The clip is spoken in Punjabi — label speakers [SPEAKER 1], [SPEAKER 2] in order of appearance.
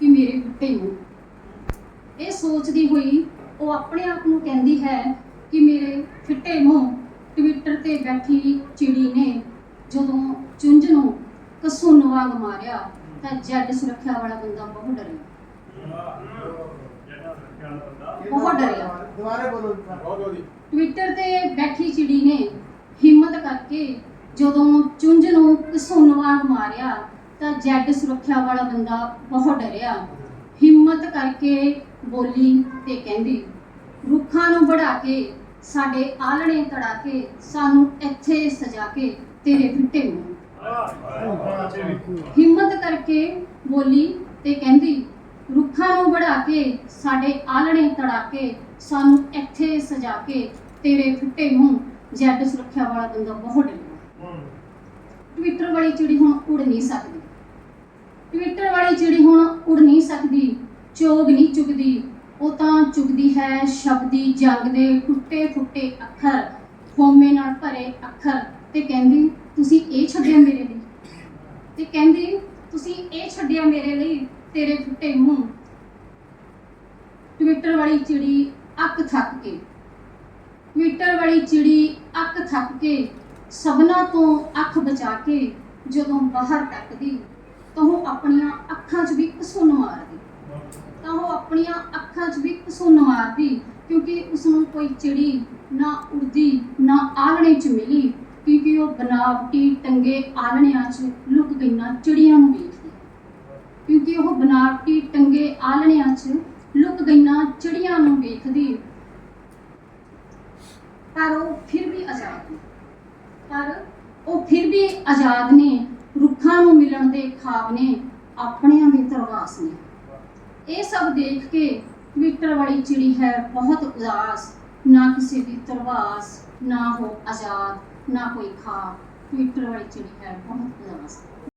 [SPEAKER 1] ਕਿ ਮੇਰੇ ਫਿੱਟੇ ਮੂੰਹ ਇਹ ਸੋਚਦੀ ਹੋਈ ਉਹ ਆਪਣੇ ਆਪ ਨੂੰ ਕਹਿੰਦੀ ਹੈ ਕਿ ਮੇਰੇ ਫਿੱਟੇ ਮੂੰਹ ਟਵਿੱਟਰ ਤੇ ਬੈਠੀ ਚਿੜੀ ਨੇ ਜਦੋਂ ਚੁੰਝ ਨੂੰ ਕਸੁੰਨ ਵਾਂਗ ਮਾਰਿਆ ਤਾਂ ਜੱਡ ਸੁਰੱਖਿਆ ਵਾਲਾ ਬੰਦਾ ਬਹੁਤ ਡਰਿਆ। ਬਹੁਤ ਡਰਿਆ।
[SPEAKER 2] ਦੁਬਾਰੇ ਬੋਲੋ।
[SPEAKER 3] ਬਹੁਤ ਵਧੀਆ।
[SPEAKER 1] ਟਵਿੱਟਰ ਤੇ ਬੈਠੀ ਚਿੜੀ ਨੇ ਹਿੰਮਤ ਕਰਕੇ ਜਦੋਂ ਚੁੰਝ ਨੂੰ ਕਸੁੰਨ ਵਾਂਗ ਮਾਰਿਆ ਤਾਂ ਜੈਡ ਸੁਰੱਖਿਆ ਵਾਲਾ ਬੰਦਾ ਬਹੁਤ ਡਰਿਆ। ਹਿੰਮਤ ਕਰਕੇ ਬੋਲੀ ਤੇ ਕਹਿੰਦੀ ਰੁੱਖਾਂ ਨੂੰ ਵੜਾ ਕੇ ਸਾਡੇ ਆਲਣੇ ਤੜਾ ਕੇ ਸਾਨੂੰ ਇੱਥੇ ਸਜਾ ਕੇ ਤੇਰੇ ਫਿੱਟੇ ਨੂੰ ਹਿੰਮਤ ਕਰਕੇ ਬੋਲੀ ਤੇ ਕਹਿੰਦੀ ਰੁੱਖਾਂ ਨੂੰ ਵੜਾ ਕੇ ਸਾਡੇ ਆਲਣੇ ਤੜਾ ਕੇ ਸਾਨੂੰ ਇੱਥੇ ਸਜਾ ਕੇ ਤੇਰੇ ਫਿੱਟੇ ਮੂੰਹ ਜੈਡ ਸੁਰੱਖਿਆ ਵਾਲਾ ਬੰਦਾ ਬਹੁਤ ਡਰਿਆ। ਟਵਿੱਟਰ ਵਾਲੀ ਚਿੜੀ ਹੁਣ ਉੜ ਨਹੀਂ ਸਕਦੀ। ਟਵਿੱਟਰ ਵਾਲੀ ਚਿੜੀ ਹੁਣ ਉੜ ਨਹੀਂ ਸਕਦੀ, ਚੋਗ ਨਹੀਂ ਚੁਗਦੀ, ਉਹ ਤਾਂ ਚੁਗਦੀ ਹੈ ਸ਼ਬਦੀ ਜੰਗ ਦੇ ਟੁੱਟੇ ਫੁੱਟੇ ਅੱਖਰ ਹੋਮੇ ਨਾਲ ਭਰੇ ਅੱਖਰ ਤੇ ਕਹਿੰਦੀ, ਤੁਸੀਂ ਇਹ ਛੱਡਿਆ ਮੇਰੇ ਲਈ? ਤੇ ਕਹਿੰਦੀ, ਤੁਸੀਂ ਇਹ ਛੱਡਿਆ ਮੇਰੇ ਲਈ ਤੇਰੇ ਫੁੱਟੇ ਮੂੰਹ? ਟਵਿੱਟਰ ਵਾਲੀ ਚਿੜੀ ਅੱਕ ਥੱਕ ਕੇ, ਟਵਿੱਟਰ ਵਾਲੀ ਚਿੜੀ ਅੱਕ ਥੱਕ ਕੇ, ਸਭਨਾ ਤੋਂ ਅੱਖ ਬਚਾ ਕੇ ਜਦੋਂ ਬਾਹਰ ਟੱਕਦੀ ਤਾਂ ਉਹ ਆਪਣੀਆਂ ਅੱਖਾਂ 'ਚ ਵੀ ਕਸੁੰਨ ਮਾਰਦੀ। ਤਾਂ ਉਹ ਆਪਣੀਆਂ ਅੱਖਾਂ 'ਚ ਵੀ ਕਸੁੰਨ ਮਾਰਦੀ ਕਿਉਂਕਿ ਉਸ ਨੂੰ ਕੋਈ ਚਿੜੀ ਨਾ ਉੜਦੀ, ਨਾ ਆਲਣੇ 'ਚ ਮਿਲੀ ਕਿਉਂਕਿ ਉਹ ਬਨਾਵਟੀ ਟੰਗੇ ਆਲਣਿਆਂ 'ਚ ਲੁਕ ਗਈਆਂ ਚਿੜੀਆਂ ਨੂੰ ਵੇਖਦੀ। ਕਿਉਂਕਿ ਉਹ ਬਨਾਵਟੀ ਟੰਗੇ ਆਲਣਿਆਂ 'ਚ ਲੁਕ ਗਈਆਂ ਚਿੜੀਆਂ ਨੂੰ ਵੇਖਦੀ। ਪਰ ਉਹ ਫਿਰ ਵੀ ਆਜ਼ਾਦ ਨੇ। ਪਰ ਉਹ ਫਿਰ ਵੀ ਆਜ਼ਾਦ ਨੇ। ਰੁੱਖਾਂ ਨੂੰ ਮਿਲਣ ਦੇ ਖਾਬ ਨੇ ਆਪਣਿਆਂ ਦੇ ਤਰਵਾਸ ਨੇ। ਇਹ ਸਭ ਦੇਖ ਕੇ ਟਵਿੱਟਰ ਵਾਲੀ ਚਿੜੀ ਹੈ ਬਹੁਤ ਉਦਾਸ। ਨਾ ਕਿਸੇ ਦੀ ਤਰਵਾਸ, ਨਾ ਹੋ ਆਜ਼ਾਦ, ਨਾ ਕੋਈ ਖਾਬ। ਟਵਿੱਟਰ ਵਾਲੀ ਚਿੜੀ ਹੈ ਬਹੁਤ ਉਦਾਸ।